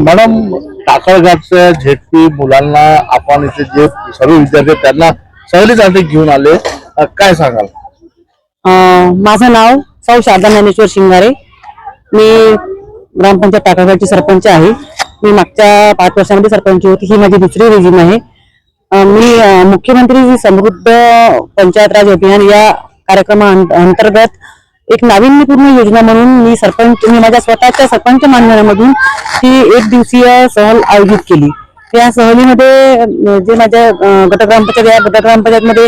Madam टाकळघाटच्या ZP मुलांना आपण इथे जे सर्व विद्यार्थी आहेत, त्यांना सहलीसाठी घेऊन आले. अ, काय सांगाल? अं, माझं नाव सौ शारदा ज्ञानेश्वर शिंगारे. मी ग्रामपंचायत टाकाघाटची सरपंच आहे. मी मागच्या पाच वर्षामध्ये सरपंच होती. ही माझी दुसरी रेजिम आहे. अं, मी अं, मुख्यमंत्री समृद्ध पंचायत राज अभियान या कार्यक्रमा अंतर्गत एक नाविन्यपूर्ण योजना म्हणून मी सरपंच मी माझ्या स्वतःच्या सरपंच मानधनामधून ही एक दिवसीय सहल आयोजित केली. या सहलीमध्ये जे माझ्या अं, गट ग्रामपंचायत या गट ग्रामपंचायतमध्ये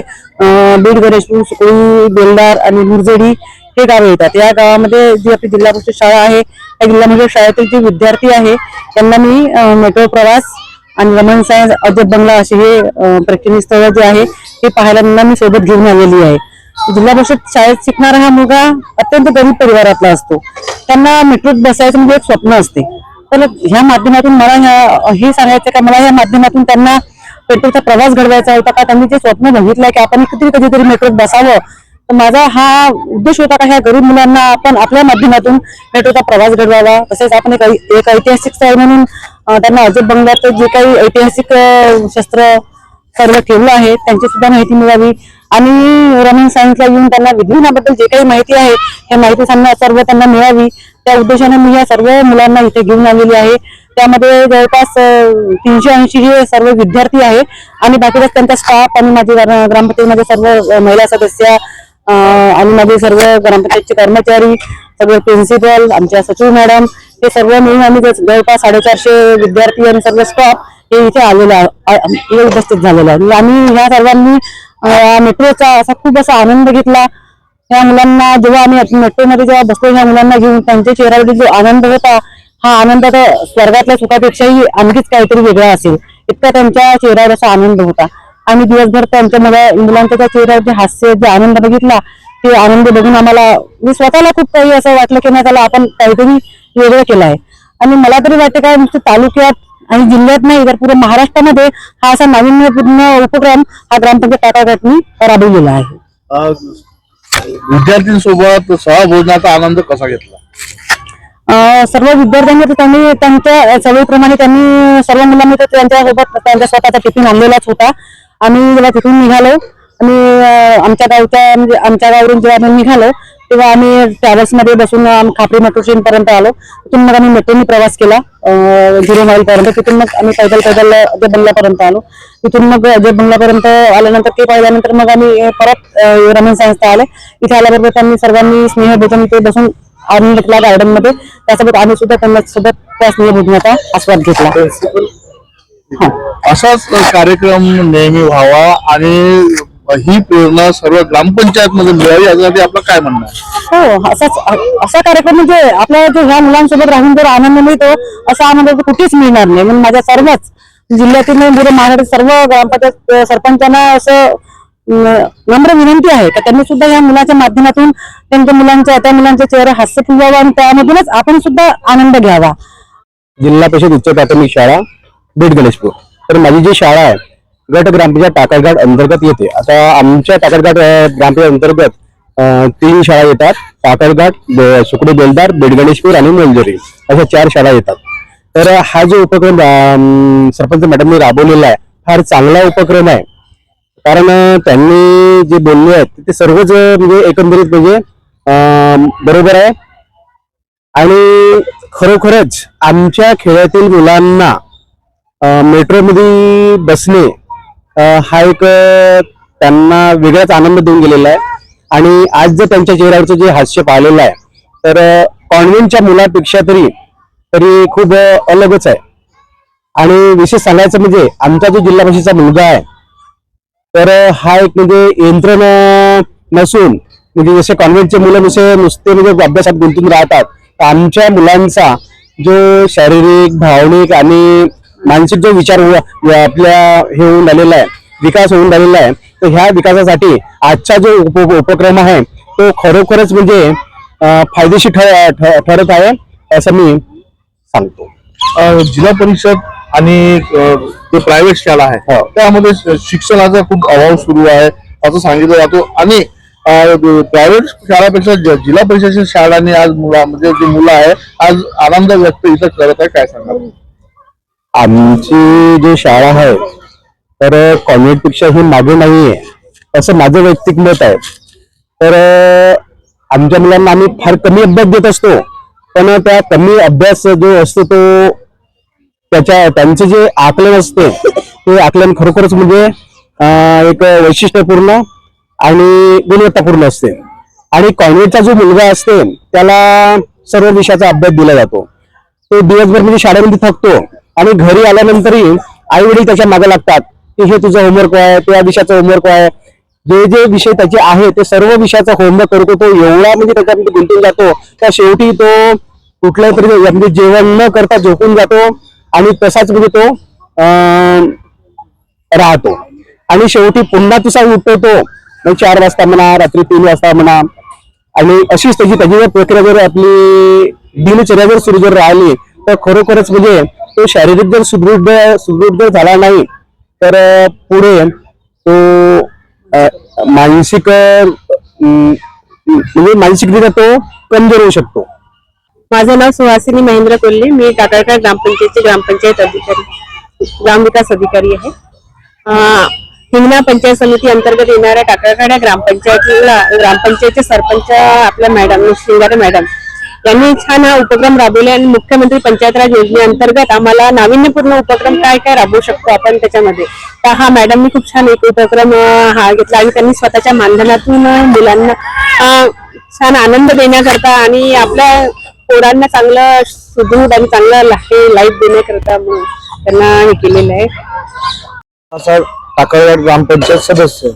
बीड गणेशपूर सुकळी बेलदार आणि मुरजडी हे गावे येतात. या गावामध्ये जी आपली जिल्हा परिषद शाळा आहे त्या जिल्हा परिषद शाळेतील जे विद्यार्थी आहे त्यांना मी मेट्रो प्रवास आणि रमण सायन्स अजब बंगला असे हे प्रेक्षणीय स्थळ जे आहे हे पाहायला मी सोबत घेऊन आलेली आहे. जिल्हा परिषद शाळेत शिकणारा हा मुलगा अत्यंत गरीब परिवारातला असतो. त्यांना मेट्रोत बसायचं म्हणजे एक स्वप्न असते. तर ह्या माध्यमातून मला ह्या हे सांगायचं का मला ह्या माध्यमातून त्यांना मेट्रोचा प्रवास घडवायचा होता का त्यांनी जे स्वप्न बघितलंय की आपण कधी कधीतरी मेट्रोत बसावं. तर माझा हा उद्देश होता का ह्या गरीब मुलांना आपण आपल्या माध्यमातून मेट्रोचा प्रवास घडवावा. तसेच आपण एक एक ऐतिहासिक स्थळ म्हणून त्यांना अजब बंगल्यात जे काही ऐतिहासिक शस्त्र सर्व ठेवलं आहे त्यांची सुद्धा माहिती मिळावी. आणि रमण सायन्सला येऊन त्यांना विज्ञानाबद्दल जे काही माहिती आहे हे माहिती त्यांना सर्व त्यांना मिळावी. त्या उद्देशाने मी या सर्व मुलांना इथे घेऊन आलेली आहे. त्यामध्ये जवळपास तीनशे ऐंशी हे सर्व विद्यार्थी आहे आणि बाकीचा त्यांचा स्टाफ आणि माझे ग्रा- सर्व महिला सदस्य आणि माझे सर्व ग्रामपंचायतचे कर्मचारी सगळे प्रिन्सिपल आमच्या सचिव मॅडम हे सर्व मिळून आम्ही जवळपास साडेचारशे विद्यार्थी आणि सर्व स्टाफ हे इथे आलेलं आहे- उपस्थित झालेलं आहे म्हणजे आम्ही ह्या सर्वांनी मेट्रोचा असा खूप असा आनंद घेतला. ह्या मुलांना जेव्हा आम्ही मेट्रोमध्ये जेव्हा बसलो ह्या मुलांना घेऊन त्यांच्या चेहऱ्यावरती जो आनंद होता हा आनंद तर स्वर्गातल्या सुखापेक्षाही आणखीच काहीतरी वेगळा असेल. इतका त्यांच्या चेहऱ्यावर असा आनंद होता. आणि दिवसभर त्यांच्या मला मुलांच्या त्या चेहऱ्यावर जे हास्य जे आनंद बघितला ते आनंद बघून आम्हाला मी स्वतःला खूप काही असं वाटलं की नाही त्याला आपण काहीतरी वेगळं केलं आहे आणि मला तरी वाटतं काय नुसतं तालुक्यात आणि जिल्ह्यात नाही तर पुरे महाराष्ट्रामध्ये हा असा नाविन्यपूर्ण उपक्रम हा ग्रामपंचायत टाकाघाटनी राबवलेला आहे. विद्यार्थ्यांसोबत सहभोजनाचा आनंद कसा घेतला? सर्व विद्यार्थ्यांनी तर त्यांनी त्यांच्या सवयीप्रमाणे त्यांनी सर्व मुलांनी तर त्यांच्यासोबत त्यांच्या स्वतःचा टिफिन आणलेलाच होता. आम्ही जेव्हा तिथून निघालो आणि आमच्या गावच्या म्हणजे आमच्या गावावरून जेव्हा आम्ही निघालो तेव्हा आम्ही ट्रॅव्हल्समध्ये बसून खापरी मेट्रो स्टेशन पर्यंत आलो. तिथून मग आम्ही मेट्रोनी प्रवास केला झिरो माईल पर्यंत. तिथून मग आम्ही पैदल पैदल अजय बंगल्यापर्यंत आलो. तिथून मग अजय बंगल्यापर्यंत आल्यानंतर ते पाहिल्यानंतर मग आम्ही परत रमण संस्था आले. इथे आल्याबरोबर त्यांनी सर्वांनी स्नेहभोजन ते बसून आनंद घेतला गार्डनमध्ये त्यासोबत आम्ही सुद्धा त्यांना सोबत त्या स्नेहभोजनाचा आस्वाद घेतला. असाच कार्यक्रम नेहमी व्हावा आणि ही प्रेरणा सर्व ग्रामपंचायत मध्ये मिळावी यासाठी आपलं काय म्हणणं आहे? हो असाच असा कार्यक्रम म्हणजे आपल्याला जो ह्या मुलांसोबत राहून जर आनंद मिळतो असा आनंद तर कुठेच मिळणार नाही. म्हणून माझ्या सर्वच जिल्ह्यातील नाही, पुरे महाराष्ट्र सर्व ग्रामपंचायत सरपंचांना असं नम्र विनंती आहे. का त्यांनी सुद्धा या मुलाच्या माध्यमातून त्यांच्या मुलांच्या त्या मुलांच्या चेहरा हास्य फुलवावं आणि त्यामधूनच आपण सुद्धा आनंद घ्यावा. जिल्हा परिषद उच्च प्राथमिक शाळा बीड गणेशपूर. तर माझी जी शाळा आहे गट ग्रामपंचायत टाकळघाट अंतर्गत येते. आता आमच्या टाकळघाट ग्रामपंचायत अंतर्गत तीन शाळा येतात. टाकळघाट सुकडे बेलदार बेडगणेशपूर आणि मोलजरी अशा चार शाळा येतात. तर हा जो उपक्रम सरपंच मॅडमने राबवलेला आहे फार चांगला उपक्रम आहे. कारण त्यांनी जे बोलले आहेत ते सर्वच म्हणजे एकंदरीत म्हणजे बरोबर आहे. आणि खरोखरच आमच्या खेड्यातील मुलांना मेट्रोमध्ये बसणे हा एक त्यांना वेगळाच आनंद देऊन गेलेला आहे. आणि आज जर त्यांच्या चेहऱ्यावरचं जे हास्य पाहिलेलं आहे तर कॉन्व्हेंटच्या मुलापेक्षा तरी तरी खूप अलगच आहे. आणि विशेष सांगायचं म्हणजे आमचा जो जिल्हा परिषदचा मुलगा आहे तर हा एक म्हणजे यंत्रण नसून म्हणजे जसे कॉन्व्हेंटचे मुलं जसे नुसते म्हणजे अभ्यासात गुंतून राहतात. तर आमच्या मुलांचा जो शारीरिक भावनिक आणि मानसिक जो विचार हो- आपल्या हे होऊन राहिलेला आहे विकास होऊन राहिलेला आहे तर ह्या विकासासाठी आजचा जो उप उपक्रम आहे तो खरोखरच म्हणजे फायदेशीर ठर- ठरत आहे असं मी सांगतो. जिल्हा परिषद आणि जे प्रायव्हेट शाळा आहे त्यामध्ये श- शिक्षणाचा खूप अभाव सुरू आहे असं सांगितलं जातो. आणि प्रायव्हेट शाळापेक्षा जिल्हा परिषदेच्या शाळांनी आज मुला म्हणजे जी मुलं आहे आज आनंद व्यक्त इथं करत आहे काय सांगा आमची जी शाळा आहे तर कॉन्व्हेंटपेक्षा ही मागे नाही आहे असं माझं वैयक्तिक मत आहे. तर आमच्या मुलांना आम्ही फार कमी अभ्यास देत असतो. पण त्या कमी अभ्यास जो असतो तो त्याच्या त्यांचे जे आकलन असते ते आकलन खरोखरच म्हणजे एक वैशिष्ट्यपूर्ण आणि गुणवत्तापूर्ण असते. आणि कॉन्व्हेंटचा जो मुलगा असते त्याला सर्व विषयाचा अभ्यास दिला जातो. तो दिवसभर म्हणजे शाळेमध्ये थकतो. आणि घरी आल्यानंतरही आई वडील त्याच्यामागे लागतात. की हे तुझं होमवर्क आहे त्या विषयाचं होमवर्क आहे. जे जे विषय त्याचे आहे ते सर्व विषयाचा होमवर्क करतो तो एवढा म्हणजे त्याच्यामध्ये गुंतून जातो. त्या शेवटी तो कुठल्याही तरी म्हणजे जेवण न करता झोपून जातो आणि तसाच म्हणजे तो राहतो. आणि शेवटी पुन्हा तुसा उठतो. तो मग चार वाजता म्हणा रात्री तीन वाजता म्हणा. आणि अशीच त्याची त्याची जर प्रक्रिया जर आपली दिनचर्या जर सुरू जर राहिली तर खरोखरच म्हणजे तो शारीरिक जर सुदृढ सुदृढ जर झाला नाही तर पुढे तो मानसिक म्हणजे मानसिकरित्या तो कमजोर होऊ शकतो. माझं नाव सुहासिनी महेंद्र कोल्हे. मी टाकाळका ग्रामपंचायतचे ग्रामपंचायत अधिकारी ग्रामविकास अधिकारी आहे. हिंगणा पंचायत समिती अंतर्गत येणाऱ्या टाकाळखाड्या ग्रामपंचायतीला ग्रामपंचायतचे सरपंच आपल्या मॅडम शिंगारे मॅडम यांनी छान हा उपक्रम राबवले आणि मुख्यमंत्री पंचायत राज योजनेअंतर्गत आम्हाला नाविन्यपूर्ण उपक्रम काय काय राबवू शकतो आपण त्याच्यामध्ये. तर हा मॅडमनी खूप छान एक उपक्रम हा घेतला आणि त्यांनी स्वतःच्या मानधनातून मुलांना छान आनंद देण्याकरता आणि आपल्या पोरांना चांगलं सुदृढ आणि चांगलं लाईफ देण्याकरता त्यांना हे केलेलं आहे. असा टाकळवाड ग्रामपंचायत सदस्य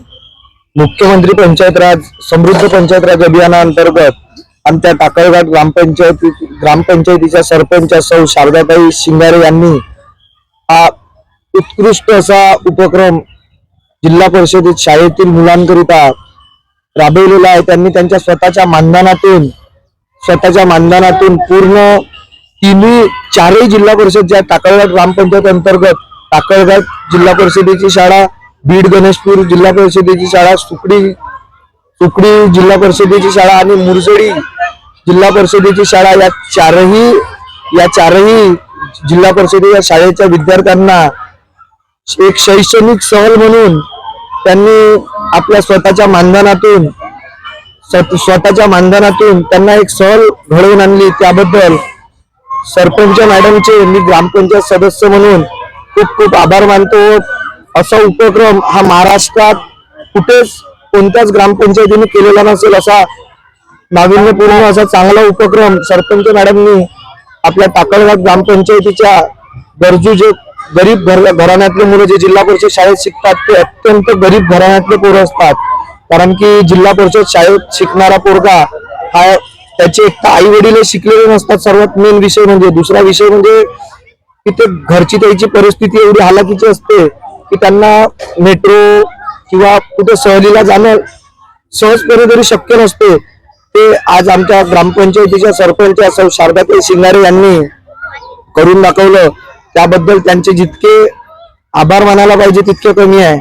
मुख्यमंत्री पंचायत राज समृद्ध पंचायत राज अभियानाअंतर्गत आमच्या टाकळघाट ग्रामपंचायती ग्रामपंचायतीच्या सरपंच सौ शारदाताई शिंगारे यांनी हा उत्कृष्ट असा उपक्रम जिल्हा परिषदेत शाळेतील मुलांकरिता राबवलेला आहे. त्यांनी त्यांच्या स्वतःच्या मानधनातून स्वतःच्या मानधनातून पूर्ण तिन्ही चारही जिल्हा परिषद ज्या टाकळघाट ग्रामपंचायत अंतर्गत टाकळघाट जिल्हा परिषदेची शाळा बीड गणेशपूर जिल्हा परिषदेची शाळा सुकडी सुकडी जिल्हा परिषदेची शाळा आणि मुरजडी जिल्हा परिषदेची शाळा या चारही या चारही जिल्हा परिषदेच्या शाळेच्या विद्यार्थ्यांना एक शैक्षणिक सहल म्हणून त्यांनी आपल्या स्वतःच्या मानधनातून स्वतःच्या मानधनातून त्यांना एक सहल घडवून आणली. त्याबद्दल सरपंच मॅडमचे मी ग्रामपंचायत सदस्य म्हणून खूप खूप आभार मानतो. असा उपक्रम हा महाराष्ट्रात कुठेच कोणत्याच ग्रामपंचायतीने केलेला नसेल असा नाविन्यपूर्ण असा चांगला उपक्रम सरपंच मॅडमनी आपल्या टाकळघाट ग्रामपंचायतीच्या गरजू जे गरीब घर घराण्यातले मुलं जे जिल्हा परिषद शाळेत शिकतात ते अत्यंत गरीब घराण्यातले पोरं असतात. कारण की जिल्हा परिषद शाळेत शिकणारा पोरगा हा त्याचे एक तर आई वडील शिकलेले नसतात. सर्वात मेन विषय म्हणजे. दुसरा विषय म्हणजे की ते घरची त्याची परिस्थिती एवढी हालाकीची असते की त्यांना मेट्रो किंवा कुठे सहलीला जाणं सहजपणे तरी शक्य नसते. ते आज आमच्या ग्रामपंचायतीच्या सरपंच असं शारदाताई शिंगारे यांनी करून दाखवलं. त्याबद्दल त्यांचे जितके आभार मानायला पाहिजे तितके कमी आहे.